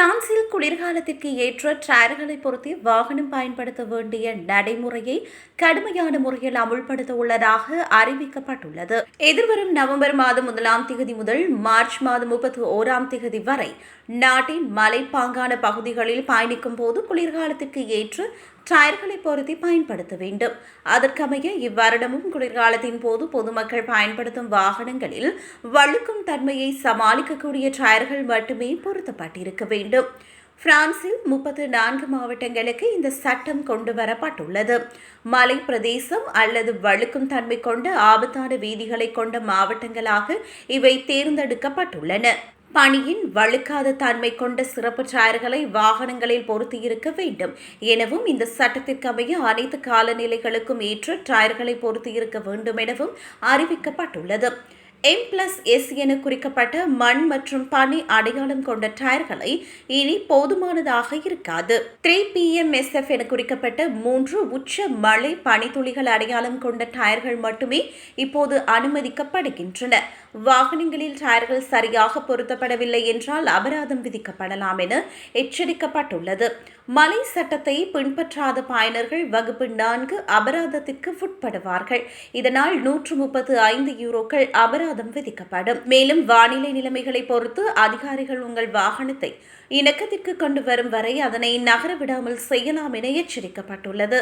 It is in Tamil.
பிரான்சில் குளிர்காலத்திற்கு ஏற்ற டயர்களை பொருத்தி வாகனம் பயன்படுத்த வேண்டிய நடைமுறையை கடுமையான முறையில் அமுல்படுத்த உள்ளதாக அறிவிக்கப்பட்டுள்ளது. எதிர்வரும் நவம்பர் மாதம் முதலாம் தேதி முதல் மார்ச் மாதம் முப்பத்தி ஓராம் தேதி வரை நாட்டின் மலைப்பாங்கான பகுதிகளில் பயணிக்கும் போது குளிர்காலத்திற்கு ஏற்ற டயர்களை பொருத்தி பயன்படுத்த வேண்டும். அதற்கமைய இவ்வருடமும் குளிர்காலத்தின் போது பொதுமக்கள் பயன்படுத்தும் வாகனங்களில் வழுக்கும் தன்மையை சமாளிக்கக்கூடிய டயர்கள் மட்டுமே பொருத்தப்பட்டிருக்க வேண்டும். பிரான்சில் முப்பத்து நான்கு மாவட்டங்களுக்கு இந்த சட்டம் கொண்டு வரப்பட்டுள்ளது மலை பிரதேசம் அல்லது வழுக்கும் தன்மை கொண்ட ஆபத்தான வீதிகளை கொண்ட மாவட்டங்களாக இவை தேர்ந்தெடுக்கப்பட்டுள்ளன. பணியின் வழுக்காத தன்மை கொண்ட சிறப்பு டயர்களை வாகனங்களில் பொருத்தியிருக்க வேண்டும் எனவும் இந்த சட்டத்திற்கமைய அனைத்து காலநிலைகளுக்கும் ஏற்ற டயர்களை பொருத்தியிருக்க வேண்டும் எனவும் அறிவிக்கப்பட்டுள்ளது. எம் பிளஸ் எஸ் என குறிக்கப்பட்ட மண் மற்றும் பனி அடையாளம் கொண்ட டயர்களை இனி போதுமானதாக இருக்காது. Three P M S F என குறிக்கப்பட்ட மூன்று உச்ச மழை பனித்துளிகள் அடையாளம் கொண்ட டயர்கள் மட்டுமே இப்போது அனுமதிக்கப்படுகின்றன. வாகனங்களில் டயர்கள் சரியாக பொருத்தப்படவில்லை என்றால் அபராதம் விதிக்கப்படலாம் என எச்சரிக்கப்பட்டுள்ளது. மலை சட்டத்தை பின்பற்றாத பயனர்கள் வகுப்பு நான்கு அபராதத்திற்கு உட்படுவார்கள். இதனால் நூற்று முப்பத்து ஐந்து யூரோக்கள் அபராதம் விதிக்கப்படும். மேலும் வானிலை நிலைமைகளை பொறுத்து அதிகாரிகள் உங்கள் வாகனத்தை இணக்கத்திற்கு கொண்டு வரும் வரை அதனை நகர விடாமல் செய்யலாம் என எச்சரிக்கப்பட்டுள்ளது.